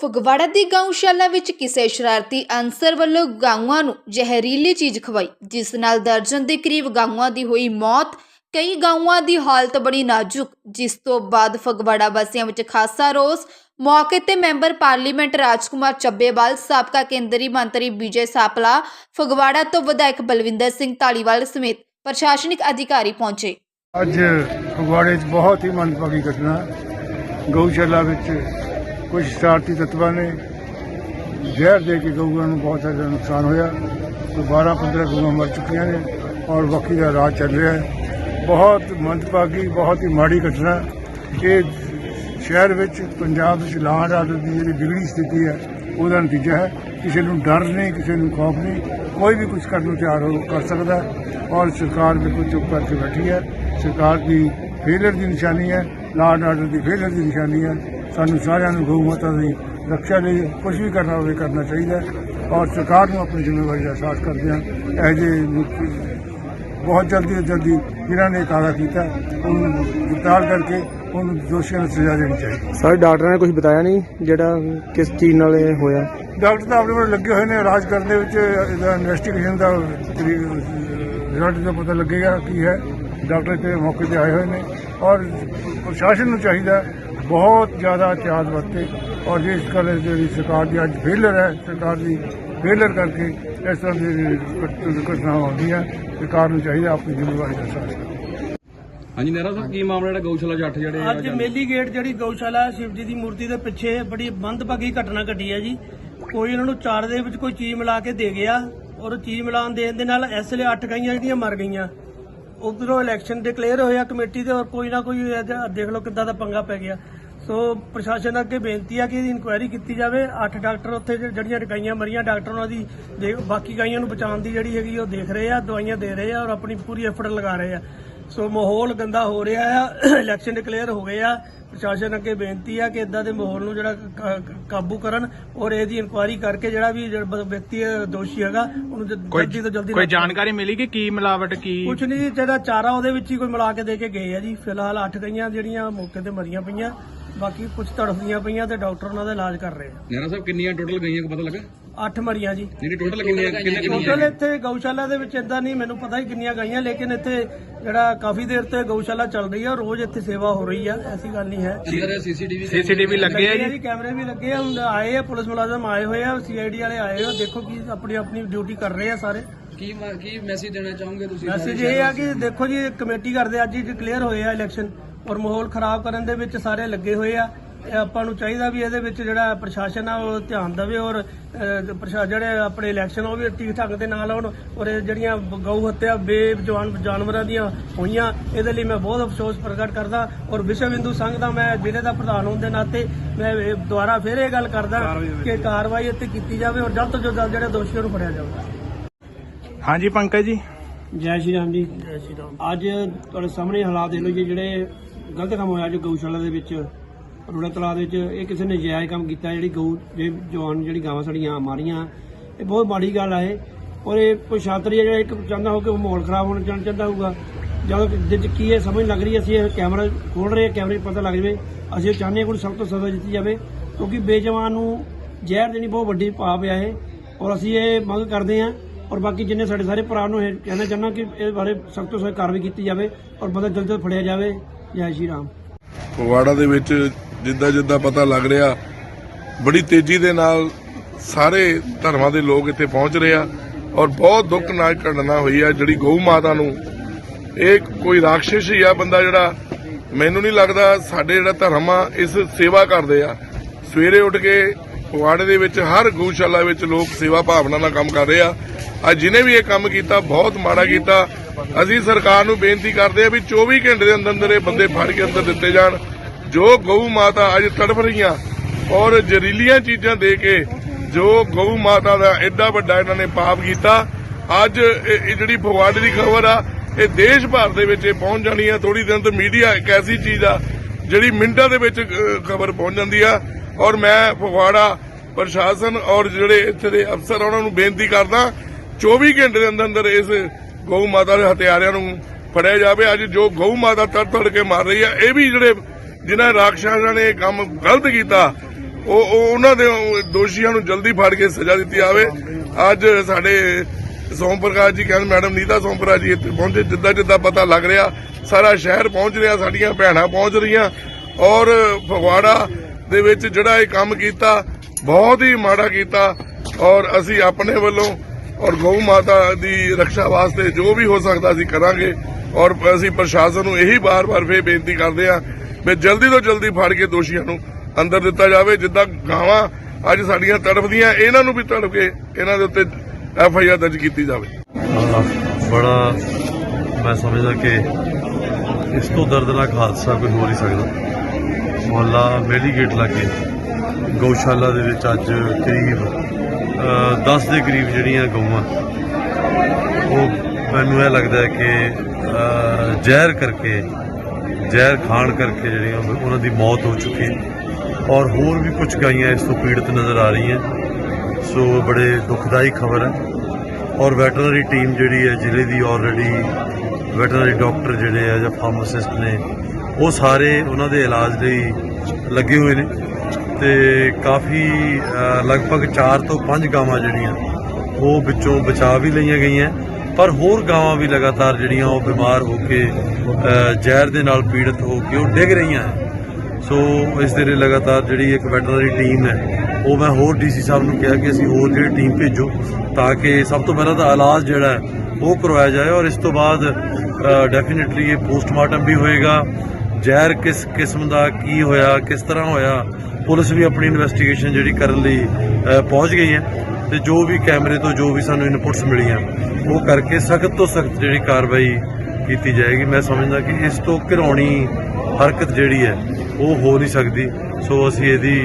ਫਗਵਾੜਾ ਦੀ ਗਊਸ਼ਾਲਾ ਵਿੱਚ ਕਿਸੇ ਸ਼ਰਾਰਤੀ ਅਨਸਰ ਵੱਲੋਂ ਗਾਊਆਂ ਨੂੰ ਜ਼ਹਿਰੀਲੀ ਚੀਜ਼ ਖਵਾਈ, ਜਿਸ ਨਾਲ ਦਰਜਨ ਦੇ ਕਰੀਬ ਗਾਊਆਂ ਦੀ ਹੋਈ ਮੌਤ, ਕਈ ਗਾਊਆਂ ਦੀ ਹਾਲਤ ਬੜੀ ਨਾਜ਼ੁਕ, ਜਿਸ ਤੋਂ ਬਾਅਦ ਫਗਵਾੜਾ ਵਾਸੀਆਂ ਵਿੱਚ ਖਾਸਾ ਰੋਸ। ਮੌਕੇ ਤੇ ਮੈਂਬਰ ਪਾਰਲੀਮੈਂਟ ਰਾਜਕੁਮਾਰ ਚੱਬੇਵਾਲ, ਸਾਬਕਾ ਕੇਂਦਰੀ ਮੰਤਰੀ ਵਿਜੇ ਸਾਪਲਾ, ਫਗਵਾੜਾ ਤੋਂ ਵਿਧਾਇਕ ਬਲਵਿੰਦਰ ਸਿੰਘ ਢਾਲੀਵਾਲ ਸਮੇਤ ਪ੍ਰਸ਼ਾਸਨਿਕ ਅਧਿਕਾਰੀ ਪਹੁੰਚੇ। ਅੱਜ ਫਗਵਾੜੇ 'ਚ ਬਹੁਤ ਹੀ ਮੰਦਭਾਗੀ ਘਟਨਾ, ਗਊਸ਼ਾਲਾ ਵਿੱਚ ਕੁਝ ਸ਼ਰਾਰਤੀ ਤੱਤਵਾਂ ਨੇ ਜ਼ਹਿਰ ਦੇ ਕੇ ਗਊਆਂ ਨੂੰ ਬਹੁਤ ਜ਼ਿਆਦਾ ਨੁਕਸਾਨ ਹੋਇਆ। ਤੇ 12 15 ਗਊਆਂ ਮਰ ਚੁੱਕੀਆਂ ਨੇ ਔਰ ਬਾਕੀ ਦਾ ਰਾਜ ਚੱਲ ਰਿਹਾ ਹੈ। ਬਹੁਤ ਮੰਦਭਾਗੀ, ਬਹੁਤ ਹੀ ਮਾੜੀ ਘਟਨਾ। ਇਹ ਸ਼ਹਿਰ ਵਿੱਚ ਪੰਜਾਬ ਵਿੱਚ ਲਾਅ ਐਂਡ ਆਰਡਰ ਦੀ ਜਿਹੜੀ ਵਿਗੜੀ ਸਥਿਤੀ ਹੈ, ਉਹਦਾ ਨਤੀਜਾ ਹੈ। ਕਿਸੇ ਨੂੰ ਡਰ ਨਹੀਂ, ਕਿਸੇ ਨੂੰ ਖੌਫ ਨਹੀਂ। ਕੋਈ ਵੀ ਕੁਝ ਕਰਨ ਨੂੰ ਤਿਆਰ ਹੋ, ਕਰ ਸਕਦਾ ਔਰ ਸਰਕਾਰ ਬਿਲਕੁਲ ਚੁੱਪ ਕਰਕੇ ਬੈਠੀ ਹੈ। ਸਰਕਾਰ ਦੀ ਫੇਲਰ ਦੀ ਨਿਸ਼ਾਨੀ ਹੈ। ਲਾਅ ਐਂਡ ਆਰਡਰ ਦੀ ਫੇਲਰ ਦੀ ਨਿਸ਼ਾਨੀ ਹੈ। ਸਾਨੂੰ ਸਾਰਿਆਂ ਨੂੰ ਗਊ ਮਾਤਾ ਦੀ ਰੱਖਿਆ ਲਈ ਕੁਝ ਵੀ ਕਰਨਾ ਹੋਵੇ ਕਰਨਾ ਚਾਹੀਦਾ ਹੈ। ਔਰ ਸਰਕਾਰ ਨੂੰ ਆਪਣੀ ਜ਼ਿੰਮੇਵਾਰੀ ਦਾ ਅਹਿਸਾਸ ਕਰਦਿਆਂ ਇਹ ਜਿਹੇ ਬਹੁਤ ਜਲਦੀ ਤੋਂ ਜਲਦੀ ਜਿਨ੍ਹਾਂ ਨੇ ਕਾਰਾ ਕੀਤਾ। ਉਹਨੂੰ ਗ੍ਰਿਫਤਾਰ ਕਰਕੇ ਉਹਨੂੰ ਦੋਸ਼ੀਆਂ ਨੂੰ ਸਜ਼ਾ ਦੇਣੀ ਚਾਹੀਦੀ ਸਾਰੇ ਡਾਕਟਰਾਂ ਨੇ ਕੁਝ ਬਤਾਇਆ ਨਹੀਂ ਜਿਹੜਾ ਕਿਸ ਚੀਜ਼ ਨਾਲ ਇਹ ਹੋਇਆ? ਡਾਕਟਰ ਤਾਂ ਆਪਣੇ ਕੋਲ ਲੱਗੇ ਹੋਏ ਨੇ। ਇਲਾਜ ਕਰਨ ਦੇ ਵਿੱਚ ਇਹਦਾ ਇਨਵੈਸਟੀਗੇਸ਼ਨ ਦਾ ਰਿਜ਼ਲਟ ਦਾ ਪਤਾ ਲੱਗੇਗਾ ਕੀ ਹੈ। ਡਾਕਟਰ ਤੇ ਮੌਕੇ ਤੇ ਆਏ ਹੋਏ ਨੇ। ਔਰ ਪ੍ਰਸ਼ਾਸਨ ਨੂੰ ਚਾਹੀਦਾ ਬਹੁਤ ਜ਼ਿਆਦਾ ਇhtiyਾਤ ਵਰਤੇ ਔਰ ਜਿਸ ਗੱਲ ਜਿਹੜੀ ਸਰਕਾਰ ਦੀ ਅੱਜ ਫੇਲਰ ਹੈ ਸਰਕਾਰ ਦੀ ਫੇਲਰ ਕਰਕੇ ਇਸ ਤਰ੍ਹਾਂ ਦੀ ਘਟ- ਘਟਨਾਵਾਂ ਹੁੰਦੀਆਂ ਸਰਕਾਰ ਨੂੰ ਚਾਹੀਦਾ ਆਪਣੀ ਜ਼ਿੰਮੇਵਾਰੀ ਦਾ ਕਰੇ ਹਾਂਜੀ ਨਹਿਰਾ ਸਾਹਿਬ ਕੀ ਮਾਮਲਾ ਜਿਹੜਾ ਗਊਸ਼ਾਲਾ ਜੱਟ ਜਿਹੜੇ ਅੱਜ ਮੇਲੀ ਗੇਟ ਜਿਹੜੀ ਗਊਸ਼ਾਲਾ ਹੈ, ਸ਼ਿਵ ਜੀ ਦੀ ਮੂਰਤੀ ਦੇ ਪਿੱਛੇ ਬੜੀ ਮੰਦਭਾਗੀ ਘਟਨਾ ਘਟੀ ਹੈ ਜੀ। ਕੋਈ ਉਹਨਾਂ ਨੂੰ ਚਾਰ ਦੇ ਵਿੱਚ ਕੋਈ ਚੀਜ਼ ਮਿਲਾ ਕੇ ਦੇ ਗਿਆ ਔਰ ਚੀਜ਼ ਮਿਲਾਉਣ ਦੇਣ ਦੇ ਨਾਲ ਇਸ ਵੇਲੇ ਅੱਠ ਗਾਈਆਂ ਜਿਹੜੀਆਂ ਮਰ ਗਈਆਂ। ਉਧਰੋਂ ਇਲੈਕਸ਼ਨ ਡਿਕਲੇਅਰ ਹੋਇਆ ਕਮੇਟੀ ਦੇ ਔਰ ਕੋਈ ਨਾ ਕੋਈ ਦੇਖ ਲਓ ਕਿੱਦਾਂ ਦਾ ਪੰਗਾ ਪੈ ਗਿਆ। ਸੋ ਪ੍ਰਸ਼ਾਸਨ ਅੱਗੇ ਬੇਨਤੀ ਆ ਕਿ ਇਹਦੀ ਇਨਕੁਆਇਰੀ ਕੀਤੀ ਜਾਵੇ। ਅੱਠ ਡਾਕਟਰ ਉੱਥੇ ਜਿਹੜੀਆਂ ਗਾਈਆਂ ਮਰੀਆਂ ਡਾਕਟਰ ਉਹਨਾਂ ਦੀ ਬਾਕੀ ਗਾਈਆਂ ਨੂੰ ਬਚਾਉਣ ਦੀ ਜਿਹੜੀ ਹੈਗੀ ਉਹ ਦੇਖ ਰਹੇ ਆ ਦਵਾਈਆਂ ਦੇ ਰਹੇ ਆ ਔਰ ਆਪਣੀ ਪੂਰੀ ਐਫਰਟ ਲਗਾ ਰਹੇ ਆ। ਸੋ ਮਾਹੌਲ ਗੰਦਾ ਹੋ ਰਿਹਾ ਆ ਇਲੈਕਸ਼ਨ ਡਿਕਲੇਅਰ ਹੋ ਗਏ ਆ। ਪ੍ਰਸ਼ਾਸਨ ਅੱਗੇ ਬੇਨਤੀ ਆ ਕਿ ਇਦਾਂ ਦੇ ਮਾਹੌਲ ਨੂੰ ਜਿਹੜਾ ਕਾਬੂ ਕਰਨ ਔਰ ਇਹਦੀ ਇਨਕੁਆਇਰੀ ਕਰਕੇ ਜਿਹੜਾ ਵੀ ਵਿਅਕਤੀ ਦੋਸ਼ੀ ਹੈਗਾ ਉਹਨੂੰ ਜਲਦੀ ਤੋਂ ਜਲਦੀ ਕੋਈ ਜਾਣਕਾਰੀ ਮਿਲੀ ਕਿ ਕੀ ਮਿਲਾਵਟ ਕੀ ਕੁਛ ਨਹੀਂ ਜਿਹੜਾ ਚਾਰਾ ਉਹਦੇ ਵਿੱਚ ਹੀ ਕੋਈ ਮਿਲਾ ਕੇ ਦੇ ਕੇ ਗਏ ਆ ਜੀ। ਫਿਲਹਾਲ ਅੱਠ ਗਈਆਂ ਜਿਹੜੀਆਂ ਮੌਕੇ ਤੇ ਮਰੀਆਂ ਪਈਆਂ। ਬਾਕੀ ਕੁਝ ਤੜਫਦੀਆਂ ਪਈਆਂ ਤੇ ਡਾਕਟਰ ਉਹਨਾਂ ਦਾ ਇਲਾਜ ਕਰ ਰਹੇ ਆ। ਨਹਿਰਾ ਸਾਹਿਬ ਕਿੰਨੀਆਂ ਟੋਟਲ ਗਈਆਂ ਕੋ ਪਤਾ ਲੱਗਾ? ਅੱਠ ਮਰੀਆਂ ਜੀ। ਨਹੀਂ ਟੋਟਲ ਕਿੰਨੀਆਂ ਕਿੰਨੇ ਟੋਟਲ ਕਿੰਨੀਆਂ ਇੱਥੇ ਗਊਸ਼ਾਲਾ ਦੇ ਵਿੱਚ ਇਦਾਂ ਨਹੀਂ ਮੈਨੂੰ ਪਤਾ ਹੀ ਕਿੰਨੀਆਂ ਗਾਈਆਂ ਲੇਕਿਨ ਇੱਥੇ ਜਿਹੜਾ ਕਾਫੀ ਦੇਰ ਤੋਂ ਗਊਸ਼ਾਲਾ ਚੱਲ ਰਹੀ ਆ ਰੋਜ਼ ਇੱਥੇ ਸੇਵਾ ਹੋ ਰਹੀ ਆ ਐਸੀ ਗੱਲ ਨਹੀਂ ਹੈ। ਅੰਦਰ ਸੀਸੀਟੀਵੀ ਸੀਸੀਟੀਵੀ ਲੱਗੇ ਆ ਜੀ। ਕੈਮਰੇ ਵੀ ਲੱਗੇ ਆ ਹੁਣ ਆਏ ਆ ਪੁਲਿਸ ਮੁਲਾਜ਼ਮ ਆਏ ਹੋਏ ਆ ਸੀਆਈਡੀ ਵਾਲੇ ਆਏ ਹੋ ਦੇਖੋ ਕੀ ਆਪਣੀ ਆਪਣੀ ਡਿਊਟੀ ਕਰ ਰਹੇ ਆ ਸਾਰੇ। ਕੀ ਕੀ ਮੈਸੇਜ ਦੇਣਾ ਚਾਹੋਗੇ ਤੁਸੀਂ ਮੈਸੇਜ ਇਹ ਆ ਕਿ ਦੇਖੋ ਜੀ ਕਮੇਟੀ ਕਰਦੇ ਅੱਜ ਹੀ ਕਲੀਅਰ ਹੋਏ ਆ ਇਲੈਕਸ਼ਨ ਔਰ ਮਾਹੌਲ ਖਰਾਬ ਕਰਨ ਦੇ ਵਿੱਚ ਸਾਰੇ ਲੱਗੇ ਹੋਏ ਆ। ਇਹ ਆਪਾਂ ਨੂੰ ਚਾਹੀਦਾ ਵੀ ਇਹਦੇ ਵਿੱਚ ਜਿਹੜਾ ਪ੍ਰਸ਼ਾਸਨ ਆ ਉਹ ਧਿਆਨ ਦੇਵੇ ਔਰ ਅਹ, ਪ੍ਰਸ਼ਾ ਜਿਹੜੇ ਆਪਣੇ ਇਲੈਕਸ਼ਨ ਉਹ ਵੀ ਠੀਕ ਠਾਕ ਦੇ ਨਾਲ ਹੋਣ ਔਰ ਇਹ ਜਿਹੜੀਆਂ ਗਊ ਹੱਤਿਆ ਬੇਜਵਾਨ ਜਾਨਵਰਾਂ ਦੀਆਂ ਹੋਈਆਂ ਇਹਦੇ ਲਈ ਮੈਂ ਬਹੁਤ ਅਫਸੋਸ ਪ੍ਰਗਟ ਕਰਦਾ ਔਰ ਵਿਸ਼ਵ ਹਿੰਦੂ ਸੰਘ ਦਾ ਮੈਂ ਜ਼ਿਲ੍ਹੇ ਦਾ ਪ੍ਰਧਾਨ ਹੋਣ ਦੇ ਨਾਤੇ ਮੈਂ ਦੁਬਾਰਾ ਫਿਰ ਇਹ ਗੱਲ ਕਰਦਾ ਕਿ ਕਾਰਵਾਈ ਇੱਥੇ ਕੀਤੀ ਜਾਵੇ ਔਰ ਜਲਦ ਤੋਂ ਜਲਦ ਜਿਹੜੇ ਦੋਸ਼ੀਆਂ ਨੂੰ ਫੜਿਆ ਜਾਵੇ। ਹਾਂਜੀ ਪੰਕਜ ਜੀ। ਜੈ ਸ਼੍ਰੀ ਰਾਮ ਜੀ। ਜੈ ਸ਼੍ਰੀ ਰਾਮ। ਅੱਜ ਤੁਹਾਡੇ ਸਾਹਮਣੇ ਹਾਲਾਤ ਦੇਖ ਲਓ ਜਿਹੜੇ ਗਲਤ ਕੰਮ ਹੋਇਆ ਜੋ ਗਊਸ਼ਾਲਾ ਦੇ ਵਿੱਚ ਰੋੜਾ ਤਲਾਅ ਦੇ ਵਿੱਚ, ਇਹ ਕਿਸੇ ਨੇ ਜਾਇਜ਼ ਕੰਮ ਕੀਤਾ, ਜਿਹੜੀ ਗਊ ਜੇ ਜਵਾਨ, ਜਿਹੜੀ ਗਾਵਾਂ ਸਾਡੀਆਂ ਮਾਰੀਆਂ, ਇਹ ਬਹੁਤ ਮਾੜੀ ਗੱਲ ਆ ਇਹ। ਔਰ ਇਹ ਕੋਈ ਸ਼ਾਤਰੀ ਜਿਹੜਾ ਇੱਕ ਚਾਹੁੰਦਾ ਹੋ ਕਿ ਮਾਹੌਲ ਖਰਾਬ ਹੋਣਾ ਚਾਹੁੰ- ਚਾਹੁੰਦਾ ਹੋਊਗਾ। ਜਦੋਂ ਕਿ 'ਚ ਕੀ ਹੈ ਸਮਝ ਲੱਗ ਰਹੀ ਹੈ, ਅਸੀਂ ਇਹ ਕੈਮਰਾ ਖੋਲ ਰਹੇ ਹਾਂ, ਕੈਮਰੇ 'ਚ ਪਤਾ ਲੱਗ ਜਾਵੇ। ਅਸੀਂ ਇਹ ਚਾਹੁੰਦੇ ਹਾਂ ਕਿ ਸਭ ਤੋਂ ਸਜ਼ਾ ਦਿੱਤੀ ਜਾਵੇ, ਕਿਉਂਕਿ ਬੇਜਵਾਨ ਨੂੰ ਜ਼ਹਿਰ ਦੇਣੀ ਬਹੁਤ ਵੱਡੀ ਪਾਪ ਆ ਇਹ। ਔਰ ਅਸੀਂ ਇਹ ਮੰਗ ਕਰਦੇ ਹਾਂ, ਔਰ ਬਾਕੀ ਜਿੰਨੇ ਸਾਡੇ ਸਾਰੇ ਭਰਾ ਨੂੰ ਇਹ ਕਹਿਣਾ ਚਾਹੁੰਦਾ ਕਿ ਇਹ ਬਾਰੇ ਸਖਤ ਤੋਂ ਸਖਤ ਕਾਰਵਾਈ ਕੀਤੀ ਜਾਵੇ, ਔਰ ਬੰਦਾ ਜਲਦ ਤੋਂ ਫੜਿਆ ਜਾਵੇ। ਜੈ ਸ਼੍ਰੀ ਰਾਮ। ਫਗਵਾੜਾ ਦੇ ਵਿੱਚ ਜਿੱਦਾਂ ਜਿੱਦਾਂ ਪਤਾ ਲੱਗ ਰਿਹਾ, ਬੜੀ ਤੇਜ਼ੀ ਦੇ ਨਾਲ ਸਾਰੇ ਧਰਮਾਂ ਦੇ ਲੋਕ ਇੱਥੇ ਪਹੁੰਚ ਰਹੇ ਆ ਔਰ ਬਹੁਤ ਦੁੱਖ ਨਾਲ ਘਟਨਾ ਹੋਈ ਆ ਜਿਹੜੀ ਗਊ ਮਾਤਾ ਨੂੰ। ਇਹ ਕੋਈ ਰਾਖਸ਼ ਹੀ ਆ ਬੰਦਾ ਜਿਹੜਾ, ਮੈਨੂੰ ਨਹੀਂ ਲੱਗਦਾ ਸਾਡੇ ਜਿਹੜਾ ਧਰਮ ਆ, ਇਸ ਸੇਵਾ ਕਰਦੇ ਆ। ਸਵੇਰੇ ਉੱਠ ਕੇ ਫਗਵਾੜੇ ਦੇ ਵਿੱਚ ਹਰ ਗਊਸ਼ਾਲਾ ਵਿੱਚ ਲੋਕ ਸੇਵਾ ਭਾਵਨਾ ਨਾਲ ਕੰਮ ਕਰ ਰਹੇ ਆ। ਅੱਜ ਜਿਹਨੇ ਵੀ ਇਹ ਕੰਮ ਕੀਤਾ, ਬਹੁਤ ਮਾੜਾ ਕੀਤਾ। ਅਸੀਂ ਸਰਕਾਰ ਨੂੰ ਬੇਨਤੀ ਕਰਦੇ ਆ ਵੀ 24 ਘੰਟੇ ਦੇ ਅੰਦਰ ਅੰਦਰ ਇਹ ਬੰਦੇ ਫੜ ਕੇ ਅੰਦਰ ਦਿੱਤੇ ਜਾਣ। ਜੋ ਗਊ ਮਾਤਾ ਅੱਜ ਤੜਫ ਰਹੀਆਂ ਔਰ ਜ਼ਹਿਰੀਲੀਆਂ ਚੀਜ਼ਾਂ ਦੇ ਕੇ ਜੋ ਗਊ ਮਾਤਾ ਦਾ ਐਡਾ ਵੱਡਾ ਇਹਨਾਂ ਨੇ ਪਾਪ ਕੀਤਾ, ਅੱਜ ਇਹ ਜਿਹੜੀ ਫਗਵਾੜੇ ਦੀ ਖਬਰ ਆ, ਇਹ ਦੇਸ਼ ਭਰ ਦੇ ਵਿੱਚ ਇਹ ਪਹੁੰਚ ਜਾਣੀ ਆ। ਥੋੜੀ ਦਿਨ ਤੋਂ ਮੀਡੀਆ ਇੱਕ ਐਸੀ ਚੀਜ਼ ਆ, ਜਿਹੜੀ ਮਿੰਟਾਂ ਦੇ ਵਿੱਚ ਖਬਰ ਪਹੁੰਚ ਜਾਂਦੀ ਆ। ਔਰ ਮੈਂ ਫਗਵਾੜਾ ਪ੍ਰਸ਼ਾਸਨ ਔਰ ਜਿਹੜੇ ਇੱਥੇ ਦੇ ਅਫਸਰ ਆ, ਉਹਨਾਂ ਨੂੰ ਬੇਨਤੀ ਕਰਦਾ 24 ਘੰਟੇ ਦੇ ਅੰਦਰ ਅੰਦਰ ਇਸ ਗਊ ਮਾਤਾ ਦੇ ਹਥਿਆਰਿਆਂ ਨੂੰ ਫੜਿਆ ਜਾਵੇ। ਅੱਜ ਜੋ ਗਊ ਮਾਤਾ ਤੜ ਤੜ ਕੇ ਮਾਰ ਰਹੀ ਆ, ਇਹ ਵੀ ਜਿਹੜੇ ਜਿਨ੍ਹਾਂ ਰਾਖਸ਼ਾਂ ਨੇ ਇਹ ਕੰਮ ਗਲਤ ਕੀਤਾ ਉਹ ਉਹਨਾਂ ਦੇ ਦੋਸ਼ੀਆਂ ਨੂੰ ਜਲਦੀ ਫੜ ਕੇ ਸਜ਼ਾ ਦਿੱਤੀ ਜਾਵੇ। ਅੱਜ ਸਾਡੇ ਸੋਮ ਪ੍ਰਕਾਸ਼ ਜੀ ਕਹਿੰਦੇ, ਮੈਡਮ ਨੀਤਾ ਸੋਮ ਪ੍ਰਕਾਸ਼ ਜੀ ਇੱਥੇ ਪਹੁੰਚੇ, ਜਿੱਦਾਂ ਜਿੱਦਾਂ ਪਤਾ ਲੱਗ ਰਿਹਾ, ਸਾਰਾ ਸ਼ਹਿਰ ਪਹੁੰਚ ਰਿਹਾ, ਸਾਡੀਆਂ ਭੈਣਾਂ ਪਹੁੰਚ ਰਹੀਆਂ ਔਰ ਫਗਵਾੜਾ ਦੇ ਵਿੱਚ ਜਿਹੜਾ ਇਹ ਕੰਮ ਕੀਤਾ, ਬਹੁਤ ਹੀ ਮਾੜਾ ਕੀਤਾ ਔਰ ਅਸੀਂ ਆਪਣੇ ਵੱਲੋਂ ਔਰ ਗਊ ਮਾਤਾ ਦੀ ਰੱਖਿਆ ਵਾਸਤੇ ਜੋ ਵੀ ਹੋ ਸਕਦਾ ਅਸੀਂ ਕਰਾਂਗੇ। ਔਰ ਅਸੀਂ ਪ੍ਰਸ਼ਾਸਨ ਨੂੰ ਇਹੀ ਬਾਰ-ਬਾਰ ਫੇਰ ਬੇਨਤੀ ਕਰਦੇ ਹਾਂ ਵੀ ਜਲਦੀ ਤੋਂ ਜਲਦੀ ਫੜ ਕੇ ਦੋਸ਼ੀਆਂ ਨੂੰ ਅੰਦਰ ਦਿੱਤਾ ਜਾਵੇ। ਜਿੱਦਾਂ ਗਾਵਾਂ ਅੱਜ ਸਾਡੀਆਂ ਤੜਫਦੀਆਂ, ਇਹਨਾਂ ਨੂੰ ਵੀ ਤੜਫ ਕੇ ਇਹਨਾਂ ਦੇ ਉੱਤੇ ਐਫ ਆਈ ਆਰ ਦਰਜ ਕੀਤੀ ਜਾਵੇ। ਬੜਾ ਮੈਂ ਸਮਝਦਾ ਕਿ ਇਸ ਤੋਂ ਦਰਦਨਾਕ ਹਾਦਸਾ ਕੋਈ ਹੋ ਨਹੀਂ ਸਕਦਾ। ਮੁਹੱਲਾ ਮੇਲੀ ਗੇਟ ਲਾਗੇ। ਗਊਸ਼ਾਲਾ ਦੇ ਵਿੱਚ ਅੱਜ ਕਰੀਬ, ਅਹ 10 ਦੇ ਕਰੀਬ ਜਿਹੜੀਆਂ ਗਊਆਂ, ਉਹ ਮੈਨੂੰ ਇਹ ਲੱਗਦਾ ਹੈ ਕਿ ਜ਼ਹਿਰ ਕਰਕੇ, ਜ਼ਹਿਰ ਖਾਣ ਕਰਕੇ ਜਿਹੜੀਆਂ ਉਹਨਾਂ ਦੀ ਮੌਤ ਹੋ ਚੁੱਕੀ ਔਰ ਹੋਰ ਵੀ ਕੁਝ ਗਾਈਆਂ ਇਸ ਤੋਂ ਪੀੜਤ ਨਜ਼ਰ ਆ ਰਹੀਆਂ। ਸੋ ਬੜੇ ਦੁਖਦਾਈ ਖਬਰ ਹੈ। ਔਰ ਵੈਟਰਨਰੀ ਟੀਮ ਜਿਹੜੀ ਹੈ, ਜ਼ਿਲ੍ਹੇ ਦੀ ਆਲਰੇਡੀ ਵੈਟਰਨਰੀ ਡਾਕਟਰ ਜਿਹੜੇ ਆ ਜਾਂ ਫਾਰਮਾਸਿਸਟ ਨੇ, ਉਹ ਸਾਰੇ ਉਹਨਾਂ ਦੇ ਇਲਾਜ ਲਈ ਲੱਗੇ ਹੋਏ ਨੇ। ਤੇ ਕਾਫੀ ਲਗਭਗ 4 ਤੋਂ 5 ਗਾਵਾਂ ਜਿਹੜੀਆਂ, ਉਹ ਵਿੱਚੋਂ ਬਚਾ ਵੀ ਲਈਆਂ ਗਈਆਂ। ਪਰ ਹੋਰ ਗਾਵਾਂ ਵੀ ਲਗਾਤਾਰ ਜਿਹੜੀਆਂ ਉਹ ਬਿਮਾਰ ਹੋ ਕੇ ਜ਼ਹਿਰ ਦੇ ਨਾਲ ਪੀੜਤ ਹੋ ਕੇ ਉਹ ਡਿੱਗ ਰਹੀਆਂ ਹੈ ਸੋ ਇਸ ਦੇ ਲਈ ਲਗਾਤਾਰ ਜਿਹੜੀ ਇੱਕ ਵੈਟਰਨਰੀ ਟੀਮ ਹੈ, ਉਹ ਮੈਂ ਹੋਰ ਡੀਸੀ ਸਾਹਿਬ ਨੂੰ ਕਿਹਾ ਕਿ ਅਸੀਂ ਹੋਰ ਜਿਹੜੀ ਟੀਮ ਭੇਜੋ, ਤਾਂ ਕਿ ਸਭ ਤੋਂ ਪਹਿਲਾਂ ਤਾਂ ਇਲਾਜ ਜਿਹੜਾ ਹੈ, ਉਹ ਕਰਵਾਇਆ ਜਾਏ ਔਰ ਇਸ ਤੋਂ ਬਾਅਦ ਡੈਫੀਨਿਟਲੀ ਇਹ ਪੋਸਟਮਾਰਟਮ ਵੀ ਹੋਏਗਾ। ਜ਼ਹਿਰ ਕਿਸ ਕਿਸਮ ਦਾ, ਕੀ ਹੋਇਆ, ਕਿਸ ਤਰ੍ਹਾਂ ਹੋਇਆ, ਪੁਲਿਸ ਵੀ ਆਪਣੀ ਇਨਵੈਸਟੀਗੇਸ਼ਨ ਜਿਹੜੀ ਕਰਨ ਲਈ ਪਹੁੰਚ ਗਈ ਹੈ ਤੇ ਜੋ ਵੀ ਕੈਮਰੇ ਤੋਂ ਜੋ ਵੀ ਸਾਨੂੰ ਇਨਪੁਟਸ ਮਿਲੀਆਂ, ਉਹ ਕਰਕੇ ਸਖਤ ਤੋਂ ਸਖਤ ਜਿਹੜੀ ਕਾਰਵਾਈ ਕੀਤੀ ਜਾਏਗੀ। ਮੈਂ ਸਮਝਦਾ ਕਿ ਇਸ ਤੋਂ ਘਿਰਾਉਣੀ ਹਰਕਤ ਜਿਹੜੀ ਹੈ, ਉਹ ਹੋ ਨਹੀਂ ਸਕਦੀ। ਸੋ ਅਸੀਂ ਇਹਦੀ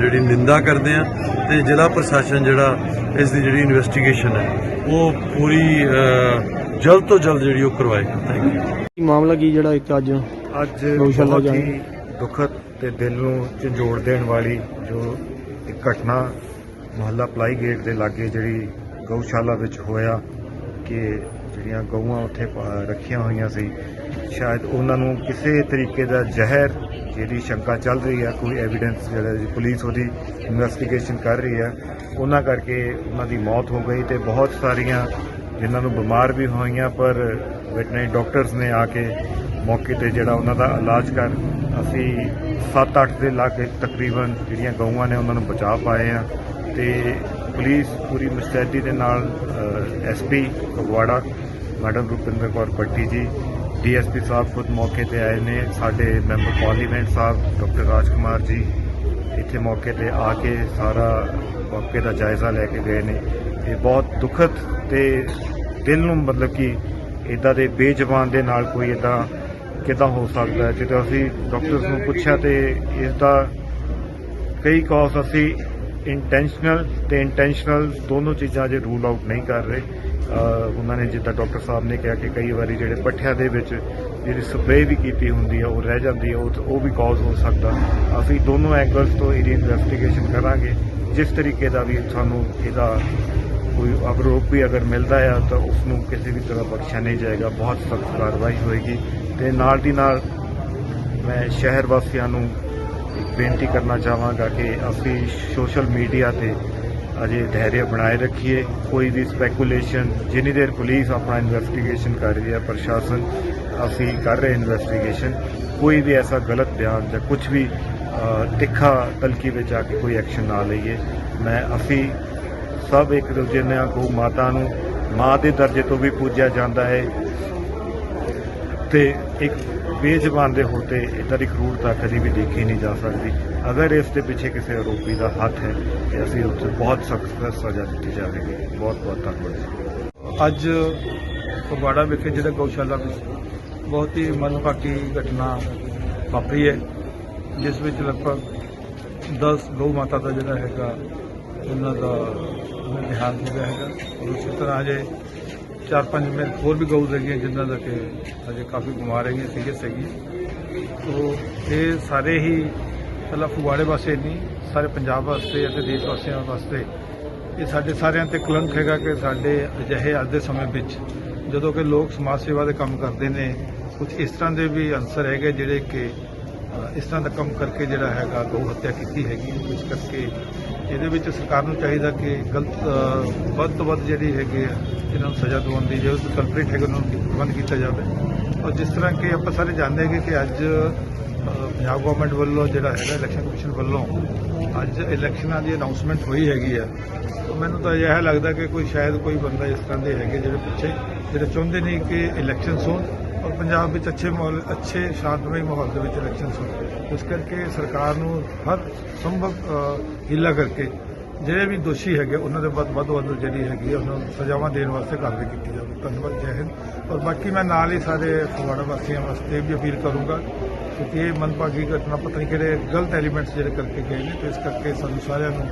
ਜਿਹੜੀ ਨਿੰਦਾ ਕਰਦੇ ਹਾਂ ਤੇ ਜ਼ਿਲ੍ਹਾ ਪ੍ਰਸ਼ਾਸਨ ਜਿਹੜਾ ਇਸ ਦੀ ਜਿਹੜੀ ਇਨਵੈਸਟੀਗੇਸ਼ਨ ਹੈ, ਉਹ ਪੂਰੀ ਜਲਦ ਤੋਂ ਜਲਦ ਜਿਹੜੀ ਉਹ ਕਰਵਾਏਗਾ ਥੈਂਕ ਯੂ ਕੀ ਮਾਮਲਾ ਕੀ ਜਿਹੜਾ ਇੱਕ ਅੱਜ ਅੱਜ ਗਊਸ਼ਾਲਾ ਬਹੁਤ। ਹੀ ਦੁਖਦ ਤੇ ਦਿਲ ਨੂੰ ਝੰਜੋੜ ਦੇਣ ਵਾਲੀ ਜੋ ਇੱਕ ਘਟਨਾ ਮੁਹੱਲਾ ਪਲਾਈ ਗੇਟ ਦੇ ਲਾਗੇ ਜਿਹੜੀ ਗਊਸ਼ਾਲਾ ਵਿੱਚ ਹੋਇਆ ਕਿ ਜਿਹੜੀਆਂ ਗਊਆਂ ਉੱਥੇ ਪਾ- ਰੱਖੀਆਂ ਹੋਈਆਂ ਸੀ ਸ਼ਾਇਦ ਉਹਨਾਂ ਨੂੰ ਕਿਸੇ ਤਰੀਕੇ ਦਾ ਜ਼ਹਿਰ ਜਿਹਦੀ ਸ਼ੰਕਾ ਚੱਲ ਰਹੀ ਹੈ ਕੋਈ ਐਵੀਡੈਂਸ ਜਿਹੜਾ ਜੀ ਪੁਲਿਸ ਉਹਦੀ ਇਨਵੈਸਟੀਗੇਸ਼ਨ ਕਰ ਰਹੀ ਹੈ ਉਹਨਾਂ ਕਰਕੇ ਉਹਨਾਂ ਦੀ ਮੌਤ ਹੋ ਗਈ ਤੇ ਬਹੁਤ ਸਾਰੀਆਂ ਜਿਨ੍ਹਾਂ ਨੂੰ ਬਿਮਾਰ ਵੀ ਹੋਈਆਂ, ਪਰ ਵੈਟਰਨਰੀ ਡਾਕਟਰਸ ਨੇ ਆ ਕੇ ਮੌਕੇ ਤੇ ਜਿਹੜਾ ਉਹਨਾਂ ਦਾ ਇਲਾਜ ਕਰ, ਅਸੀਂ 7-8 ਦੇ ਲਾਗੇ ਤਕਰੀਬਨ ਜਿਹੜੀਆਂ ਗਊਆਂ ਨੇ ਉਹਨਾਂ ਨੂੰ ਬਚਾ ਪਾਏ ਆ। ਤੇ ਪੁਲਿਸ ਪੂਰੀ ਮੁਸਤੈਦੀ ਦੇ ਨਾਲ SP Phagwara, madam Rupinder Kaur Patti ji DSP ਸਾਹਿਬ ਖੁਦ ਮੌਕੇ ਤੇ ਆਏ ਨੇ, ਸਾਡੇ ਮੈਂਬਰ ਪਾਰਲੀਮੈਂਟ ਸਾਹਿਬ, ਡਾਕਟਰ ਰਾਜ ਕੁਮਾਰ ਜੀ, ਇੱਥੇ ਮੌਕੇ ਤੇ ਆ ਕੇ ਸਾਰਾ ਮੌਕੇ ਦਾ ਜਾਇਜ਼ਾ ਲੈ ਕੇ ਗਏ ਨੇ। ਇਹ ਬਹੁਤ ਦੁਖਦ ਤੇ ਦਿਲ ਨੂੰ ਮਤਲਬ ਕਿ ਇਦਾਂ ਦੇ ਬੇਜ਼ਬਾਨ ਦੇ ਨਾਲ ਕੋਈ ਇਦਾਂ ਕਿਦਾਂ ਹੋ ਸਕਦਾ ਜਦੋਂ ਅਸੀਂ ਡਾਕਟਰਸ ਨੂੰ ਪੁੱਛਿਆ ਤੇ ਇਸ ਦਾ ਕਈ ਕਾਜ਼ ਅਸੀਂ ਇੰਟੈਂਸ਼ਨਲ ਤੇ ਇੰਟੈਂਸ਼ਨਲ ਦੋਨੋਂ ਚੀਜ਼ਾਂ ਜੇ ਰੂਲ ਆਊਟ ਨਹੀਂ ਕਰ ਰਹੇ। ਉਹਨਾਂ ਨੇ ਜਿੱਦਾਂ ਡਾਕਟਰ ਸਾਹਿਬ ਨੇ ਕਿਹਾ ਕਿ ਕਈ ਵਾਰੀ ਜਿਹੜੇ ਪੱਠਿਆਂ ਦੇ ਵਿੱਚ ਜਿਹੜੀ ਸਪਰੇਅ ਵੀ ਕੀਤੀ ਹੁੰਦੀ ਹੈ ਉਹ ਰਹਿ ਜਾਂਦੀ ਹੈ ਉਹ ਉਹ ਵੀ ਕਾਜ਼ ਹੋ ਸਕਦਾ। ਅਸੀਂ ਦੋਨੋਂ ਐਂਗਲਸ ਤੋਂ ਇਹਦੀ ਇਨਵੈਸਟੀਗੇਸ਼ਨ ਕਰਾਂਗੇ। ਜਿਸ ਤਰੀਕੇ ਦਾ ਵੀ ਸਾਨੂੰ ਇਹਦਾ ਕੋਈ ਆਰੋਪ ਵੀ ਅਗਰ ਮਿਲਦਾ ਆ ਤਾਂ ਉਸ ਨੂੰ ਕਿਸੇ ਵੀ ਤਰ੍ਹਾਂ ਬਖਸ਼ਿਆ ਨਹੀਂ ਜਾਏਗਾ। ਬਹੁਤ ਸਖਤ ਕਾਰਵਾਈ ਹੋਏਗੀ ਤੇ ਨਾਲ ਦੀ ਨਾਲ ਮੈਂ ਸ਼ਹਿਰ ਵਾਸੀਆਂ ਨੂੰ ਇੱਕ ਬੇਨਤੀ ਕਰਨਾ ਚਾਹਾਂਗਾ ਕਿ ਅਸੀਂ ਸੋਸ਼ਲ ਮੀਡੀਆ ਤੇ ਅਜੇ ਧੈਰਯ ਬਣਾਏ ਰੱਖੀਏ। ਕੋਈ ਵੀ ਸਪੈਕੂਲੇਸ਼ਨ ਜਿੰਨੀ ਦੇਰ ਪੁਲਿਸ ਆਪਣਾ ਇਨਵੈਸਟੀਗੇਸ਼ਨ ਕਰ ਰਹੀ ਹੈ, ਪ੍ਰਸ਼ਾਸਨ ਅਸੀਂ ਕਰ ਰਹੇ ਇਨਵੈਸਟੀਗੇਸ਼ਨ ਕੋਈ ਵੀ ਐਸਾ ਗਲਤ ਬਿਆਨ ਜਾਂ ਕੁਝ ਵੀ ਤਿੱਖਾ ਤਲਕੀ ਵਿੱਚ ਆ ਕੇ ਕੋਈ ਐਕਸ਼ਨ ਨਾ ਲਈਏ। ਮੈਂ ਅਸੀਂ ਸਭ ਇੱਕ ਦੂਜੇ ਨਾਲ ਗਊ ਮਾਤਾ ਨੂੰ, ਮਾਂ ਦੇ ਦਰਜੇ ਤੋਂ ਵੀ ਪੂਜਿਆ ਜਾਂਦਾ ਹੈ। ਤੇ ਇੱਕ ਬੇਜ਼ਬਾਨ ਦੇ ਹੋਤੇ ਇਦਾਂ ਦੀ ਕਰੂਰਤਾ ਕਦੀ ਵੀ ਦੇਖੀ ਨਹੀਂ ਜਾ ਸਕਦੀ। ਅਗਰ ਇਸ ਦੇ ਪਿੱਛੇ ਕਿਸੇ ਆਰੋਪੀ ਦਾ ਹੱਥ ਹੈ, ਤੇ ਅਸੀਂ ਉਸ ਨੂੰ ਬਹੁਤ ਸਖਤ ਸਜ਼ਾ ਦਿੱਤੀ ਜਾਵੇਗੀ। ਬਹੁਤ ਬਹੁਤ ਧੰਨਵਾਦ ਅੱਜ ਫਗਵਾੜਾ ਵਿਖੇ ਜਿਹੜਾ ਗਊਸ਼ਾਲਾ ਵਿੱਚ ਬਹੁਤ ਹੀ ਮੰਦਭਾਗੀ ਘਟਨਾ ਵਾਪਰੀ ਹੈ, ਜਿਸ ਵਿੱਚ ਲਗਭਗ 10 ਗਊ ਮਾਤਾ ਦਾ ਜਿਹੜਾ ਹੈਗਾ ਉਹਨਾਂ ਦਾ ਦੇਹਾਂਤ ਹੋ ਗਿਆ ਹੈਗਾ। ਔਰ ਉਸੇ ਤਰ੍ਹਾਂ ਅਜੇ ਚਾਰ ਪੰਜ ਮੈਂ ਹੋਰ ਵੀ ਗਊ ਹੈਗੀਆਂ ਜਿਨ੍ਹਾਂ ਦਾ ਕਿ ਅਜੇ ਕਾਫੀ ਬਿਮਾਰ ਹੈਗੀਆਂ, ਸੀਰੀਅਸ ਹੈਗੀਆਂ। ਸੋ ਇਹ ਸਾਰੇ ਹੀ ਪਹਿਲਾਂ ਫਗਵਾੜੇ ਵਾਸਤੇ ਨਹੀਂ, ਸਾਰੇ ਪੰਜਾਬ ਵਾਸਤੇ ਅਤੇ ਦੇਸ਼ ਵਾਸੀਆਂ ਵਾਸਤੇ ਇਹ ਸਾਡੇ ਸਾਰਿਆਂ ਤੇ ਕਲੰਕ ਹੈਗਾ ਕਿ ਸਾਡੇ ਅਜਿਹੇ ਅੱਜ ਦੇ ਸਮੇਂ ਵਿੱਚ ਜਦੋਂ ਕਿ ਲੋਕ ਸਮਾਜ ਸੇਵਾ ਦੇ ਕੰਮ ਕਰਦੇ ਨੇ, ਕੁਝ ਇਸ ਤਰ੍ਹਾਂ ਦੇ ਵੀ ਅਨਸਰ ਹੈਗੇ ਜਿਹੜੇ ਕਿ ਇਸ ਤਰ੍ਹਾਂ ਦਾ ਕੰਮ ਕਰਕੇ ਜਿਹੜਾ ਹੈਗਾ ਗਊ ਹੱਤਿਆ ਕੀਤੀ ਹੈਗੀ ਇਸ ਕਰਕੇ ਇਹਦੇ ਵਿੱਚ ਸਰਕਾਰ ਨੂੰ ਚਾਹੀਦਾ ਕਿ ਗਲਤ ਵੱਧ ਤੋਂ ਵੱਧ ਜਿਹੜੀ ਹੈਗੀ ਆ, ਇਹਨਾਂ ਨੂੰ ਸਜ਼ਾ ਦਿਵਾਉਣ ਦੀ, ਜੋ ਕਲਪਰੇਟ ਹੈਗੇ, ਉਹਨਾਂ ਨੂੰ ਬੰਦ ਕੀਤਾ ਜਾਵੇ। ਔਰ ਜਿਸ ਤਰ੍ਹਾਂ ਕਿ ਆਪਾਂ ਸਾਰੇ ਜਾਣਦੇ ਹੈਗੇ ਕਿ ਅੱਜ ਪੰਜਾਬ ਗਵਰਨਮੈਂਟ ਵੱਲੋਂ ਜਿਹੜਾ ਹੈਗਾ ਇਲੈਕਸ਼ਨ ਕਮਿਸ਼ਨ ਵੱਲੋਂ ਅੱਜ ਇਲੈਕਸ਼ਨਾਂ ਦੀ ਅਨਾਉਂਸਮੈਂਟ ਹੋਈ ਹੈਗੀ ਆ। ਤਾਂ ਮੈਨੂੰ ਤਾਂ ਇਹ ਲੱਗਦਾ ਕਿ ਕੋਈ, ਸ਼ਾਇਦ ਕੋਈ ਬੰਦਾ ਇਸ ਤਰ੍ਹਾਂ ਦੇ ਹੈਗੇ ਜਿਹੜੇ ਪਿੱਛੇ, ਜਿਹੜੇ ਚਾਹੁੰਦੇ ਨਹੀਂ ਕਿ ਇਲੈਕਸ਼ਨਸ ਹੋਣ। ਔਰ ਪੰਜਾਬ ਵਿੱਚ ਅੱਛੇ ਮਾਹੌਲ ਅੱਛੇ ਸ਼ਾਂਤਮਈ ਮਾਹੌਲ ਦੇ ਵਿੱਚ ਇਲੈਕਸ਼ਨਸ ਹੋਣ ਇਸ ਕਰਕੇ ਸਰਕਾਰ ਨੂੰ ਹਰ ਸੰਭਵ ਅ, ਹੀਲਾ ਕਰਕੇ ਜਿਹੜੇ ਵੀ ਦੋਸ਼ੀ ਹੈਗੇ ਉਹਨਾਂ ਦੇ ਵੱਧ ਵੱਧ ਵੱਧ ਜਿਹੜੀ ਹੈਗੀ ਆ, ਉਹਨਾਂ ਨੂੰ ਸਜ਼ਾਵਾਂ ਦੇਣ ਵਾਸਤੇ ਕਾਰਵਾਈ ਕੀਤੀ ਜਾਵੇ। ਧੰਨਵਾਦ ਜੈ ਹਿੰਦ। ਔਰ ਬਾਕੀ ਮੈਂ ਨਾਲ ਹੀ ਸਾਰੇ ਫਗਵਾੜਾ ਵਾਸੀਆਂ ਵਾਸਤੇ ਵੀ ਅਪੀਲ ਕਰੂੰਗਾ ਕਿਉਂਕਿ ਇਹ ਮਨਭਾਗੀ ਘਟਨਾ ਪਤਾ ਨਹੀਂ ਕਿਹੜੇ ਗਲਤ ਐਲੀਮੈਂਟਸ ਜਿਹੜੇ ਕਰਕੇ ਗਏ ਨੇ ਤੇ ਇਸ ਕਰਕੇ ਸਾਨੂੰ ਸਾਰਿਆਂ ਨੂੰ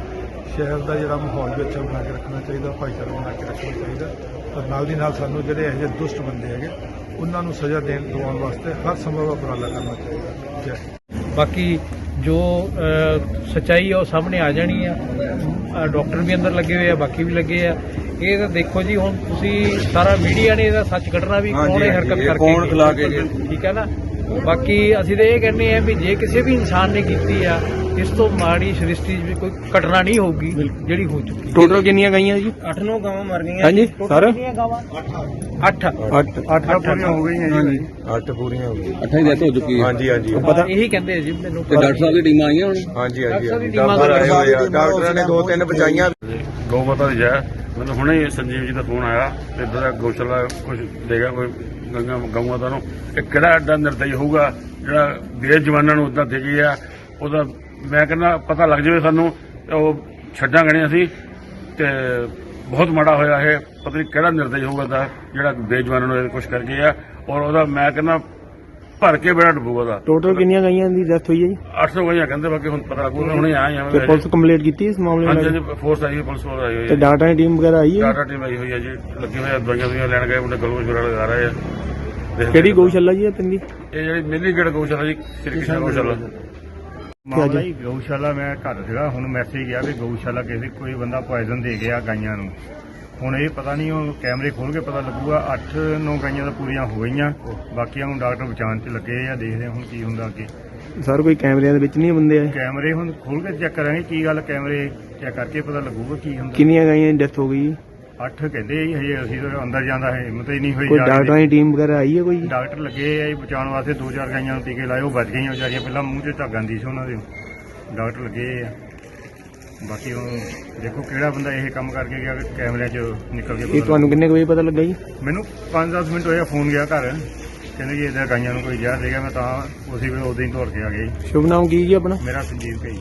ਸ਼ਹਿਰ ਦਾ ਜਿਹੜਾ ਮਾਹੌਲ ਵੀ ਅੱਛਾ ਬਣਾ ਕੇ ਰੱਖਣਾ ਚਾਹੀਦਾ ਭਾਈਚਾਰਾ ਬਣਾ ਕੇ ਰੱਖਣਾ ਚਾਹੀਦਾ। ਔਰ ਨਾਲ ਦੀ ਨਾਲ ਸਾਨੂੰ ਜਿਹੜੇ ਇਹੋ ਜਿਹੇ ਦੁਸ਼ਟ ਬੰਦੇ ਹੈਗੇ ਉਹਨਾਂ ਨੂੰ ਸਜ਼ਾ ਦੇਣ ਦਿਵਾਉਣ ਵਾਸਤੇ ਹਰ ਸੰਭਵ ਉਪਰਾਲਾ ਕਰਨਾ ਚਾਹੀਦਾ। ਜੈ। ਬਾਕੀ ਜੋ ਸੱਚਾਈ ਆ ਉਹ ਸਾਹਮਣੇ ਆ ਜਾਣੀ ਆ। ਡਾਕਟਰ ਵੀ ਅੰਦਰ ਲੱਗੇ ਹੋਏ ਆ ਬਾਕੀ ਵੀ ਲੱਗੇ ਆ। ਇਹ ਤਾਂ ਦੇਖੋ ਜੀ ਹੁਣ ਤੁਸੀਂ ਸਾਰਾ ਮੀਡੀਆ ਨੇ ਇਹਦਾ ਸੱਚ ਕੱਢਣਾ ਵੀ ਕੌਣ ਇਹ ਹਰਕਤ ਕਰਕੇ ਕੌਣ ਖਿਲਾ ਕੇ ਠੀਕ ਹੈ ਨਾ? ਬਾਕੀ ਅਸੀਂ ਤਾਂ ਇਹ ਕਹਿੰਦੇ ਆ ਵੀ ਜੇ ਕਿਸੇ ਵੀ ਇਨਸਾਨ ਨੇ ਕੀਤੀ ਆ ਇਸ ਤੋਂ ਮਾੜੀ ਸ੍ਰਿਸ਼ਟੀ 'ਚ ਵੀ ਕੋਈ ਘਟਨਾ ਨਹੀਂ ਹੋਊਗੀ ਜਿਹੜੀ ਹੋ ਚੁੱਕੀ ਟੋਟਲ ਕਿੰਨੀਆਂ ਗਈਆਂ ਜੀ? 8-9 ਗਾਵਾਂ ਮਰ ਗਈਆਂ। ਹਾਂਜੀ ਸਰ? ਕਿੰਨੀਆਂ ਗਾਵਾਂ? 8 ਅੱਠ। ਅੱਠ ਪੂਰੀਆਂ ਹੋ ਗਈਆਂ ਜੀ। ਅੱਠ ਪੂਰੀਆਂ ਹੋ ਗਈਆਂ। ਅੱਠਾਂ ਦੀ ਡੈਥ ਹੋ ਚੁੱਕੀ ਹੈ। ਹਾਂਜੀ ਹਾਂਜੀ। ਪਤਾ ਇਹੀ ਕਹਿੰਦੇ ਜੀ ਮੈਨੂੰ ਤੇ ਡਾਕਟਰ ਸਾਹਿਬ ਦੀ ਟੀਮਾਂ ਆਈਆਂ ਹੁਣ? ਹਾਂਜੀ ਹਾਂਜੀ ਦੀ ਹਾਂਜੀ। ਟੀਮਾਂ ਡਾਕਟਰ ਆਏ ਦਾ- ਹੋਏ ਆ। ਡਾਕਟਰਾਂ ਨੇ ਦੋ ਤਿੰਨ ਬਚਾਈਆਂ। ਗਊ ਮਾਤਾ ਦੀ ਜੈ। ਮੈਨੂੰ ਹੁਣੇ ਹੀ ਸੰਜੀਵ ਜੀ ਦਾ ਫੋਨ ਆਇਆ ਤੇ ਇੱਧਰ ਦਾ ਗਊਸ਼ਾਲਾ ਕੁਝ ਦੇਗਾ ਕੋਈ ਗੰਗਾ ਗਊ ਮਾਤਾ ਨੂੰ। ਇਹ ਕਿਹੜਾ ਐਡਾ ਨਿਰਦਈ ਹੋਊਗਾ ਜਿਹੜਾ ਦੇਸ਼ ਜਵਾਨਾਂ ਨੂੰ ਉਦਾਂ ਦੇ ਗਿਆ ਉਹਦਾ ਮੈਂ ਕਹਿੰਦਾ ਪਤਾ ਲੱਗ ਜਾਵੇ ਸਾਨੂੰ ਤੇ ਉਹ ਛੱਡਾਂਗੇ ਨਹੀਂ ਅਸੀਂ ਤੇ ਬਹੁਤ ਮਾੜਾ ਹੋਇਆ ਇਹ ਪਤਾ ਨਹੀਂ ਕਿਹੜਾ ਨਿਰਦਈ ਹੋਊਗਾ ਦਾ ਜਿਹੜਾ ਦੇਸ਼ ਜਵਾਨਾਂ ਨੂੰ ਕੁਝ ਕਰ ਗਿਆ ਔਰ ਉਹਦਾ ਮੈਂ ਕਹਿੰਦਾ ਭਰ ਕੇ ਬੇੜਾ ਡੁੱਬੂਗਾ ਉਹਦਾ। ਟੋਟਲ ਕਿੰਨੀਆਂ ਗਈਆਂ ਦੀ ਡੈਥ ਹੋਈ ਹੈ ਜੀ? 800 ਗਈਆਂ ਕਹਿੰਦੇ ਬਾਕੀ ਹੁਣ ਪਤਾ ਲੱਗੂਗਾ ਹੁਣੇ ਆਏ ਆ ਤੇ ਪੁਲਿਸ ਕੰਪਲੀਟ ਕੀਤੀ ਇਸ ਮਾਮਲੇ ਨਾਲ? ਹਾਂਜੀ ਫੋਰਸ ਆਈ ਪੁਲਿਸ ਫੋਰਸ ਆਈ ਹੋਈ ਤੇ ਹੈ। ਡਾਟਾ ਦੀ ਟੀਮ ਵਗੈਰਾ ਆਈ ਹੈ? ਟਾਟਾ ਟੀਮ ਆਈ ਹੋਈ ਹੈ ਜੀ ਲੱਗੇ ਹੋਏ ਦਵਾਈਆਂ ਦਵਾਈਆਂ ਲੈਣ ਗਏ ਮੁੰਡੇ ਗਲੂਕੋਜ਼ ਵਗੈਰਾ ਲਗਾ ਰਹੇ ਆ। ਕਿਹੜੀ। ਗਊਸ਼ਾਲਾ ਜੀ ਇਹ ਪਿੰਡੀ ਇਹ ਜਿਹੜੀ ਮਿੰਨੀ ਗੇੜ ਗਊਸ਼ਾਲਾ ਜੀ ਸ੍ਰੀ ਕ੍ਰਿਸ਼ਨ ਗਊਸ਼ਾਲਾ। ਮਾਮਲਾ ਹੀ ਗਊਸ਼ਾਲਾ ਮੈਂ ਘਰ ਸੀਗਾ ਹੁਣ ਮੈਸੇਜ ਗਿਆ ਵੀ ਗਊਸ਼ਾਲਾ ਕਿਸੇ ਕੋਈ ਬੰਦਾ ਪੋਇਜ਼ਨ ਦੇ ਗਿਆ ਗਾਈਆਂ ਨੂੰ। ਹੁਣ ਇਹ ਪਤਾ ਨਹੀਂ ਉਹ ਕੈਮਰੇ ਖੋਲ ਕੇ ਪਤਾ ਲੱਗੂਗਾ 8-9 ਗਾਈਆਂ ਤਾਂ ਪੂਰੀਆਂ ਹੋ ਗਈਆਂ। ਬਾਕੀਆਂ ਨੂੰ ਡਾਕਟਰ ਬਚਾਉਣ 'ਚ ਲੱਗੇ ਆ ਦੇਖਦੇ ਆ ਹੁਣ ਕੀ ਹੁੰਦਾ ਅੱਗੇ। ਸਰ ਕੋਈ ਕੈਮਰਿਆਂ ਦੇ ਵਿੱਚ ਨਹੀਂ ਬੰਦੇ ਆਏ? ਕੈਮਰੇ ਹੁਣ ਖੋਲ ਕੇ ਚੈੱਕ ਕਰਾਂਗੇ ਕੀ ਗੱਲ ਕੈਮਰੇ ਚੈੱਕ ਕਰਕੇ ਪਤਾ ਲੱਗੂਗਾ ਕੀ ਹੁੰਦਾ। ਕਿੰਨੀਆਂ ਗਾਈਆਂ ਦੀ ਡੈਥ ਹੋ ਗਈ? 8 ਕਹਿੰਦੇ ਜੀ ਹਜੇ ਅਸੀਂ ਤਾਂ ਅੰਦਰ ਜਾਂਦਾ ਹੈ ਹਿੰਮਤ ਹੀ ਨਹੀਂ ਹੋਈ ਕੋਈ ਜਾ ਕੇ ਡਾਕਟਰਾਂ ਦੀ ਟੀਮ ਵਗੈਰਾ ਆਈ ਹੈ ਕੋਈ? ਜੀ? ਡਾਕਟਰ ਲੱਗੇ ਆ ਜੀ ਬਚਾਉਣ ਵਾਸਤੇ ਦੋ ਚਾਰ ਗਾਈਆਂ ਨੂੰ ਟੀਕੇ ਲਾਏ ਉਹ ਬਚ ਗਈਆਂ ਵਿਚਾਰੀਆਂ ਪਹਿਲਾਂ ਮੂੰਹ 'ਚ ਝੱਗ ਆਂਦੀ ਸੀ ਉਹਨਾਂ ਦੇ। ਡਾਕਟਰ ਲੱਗੇ ਆ। ਬਾਕੀ ਹੁਣ ਦੇਖੋ ਕਿਹੜਾ ਬੰਦਾ ਇਹ ਕੰਮ ਕਰਕੇ ਗਿਆ ਕੈਮਰਿਆਂ 'ਚ ਨਿਕਲ ਕੇ ਇਹ ਪਤਾ ਤੁਹਾਨੂੰ ਕਿੰਨੇ ਕੁ ਵਜੇ ਪਤਾ ਲੱਗਾ ਜੀ? ਮੈਨੂੰ 5-10 ਮਿੰਟ ਹੋਇਆ ਫੋਨ ਗਿਆ ਘਰ। ਕਹਿੰਦੇ ਜੀ ਇਹਦਾ ਗਾਈਆਂ ਨੂੰ ਕੋਈ ਜ਼ਹਿਰ ਦੇ ਗਿਆ ਮੈਂ ਤਾਂ ਉਸੇ ਵੇਲੇ ਉਦੋਂ ਹੀ ਦੌੜ ਕੇ ਆ ਗਿਆ ਜੀ। ਸ਼ੁਭ ਨਾਮ ਕੀ ਜੀ ਆਪਣਾ? ਮੇਰਾ ਸੰਜੀਵ ਭਾਈ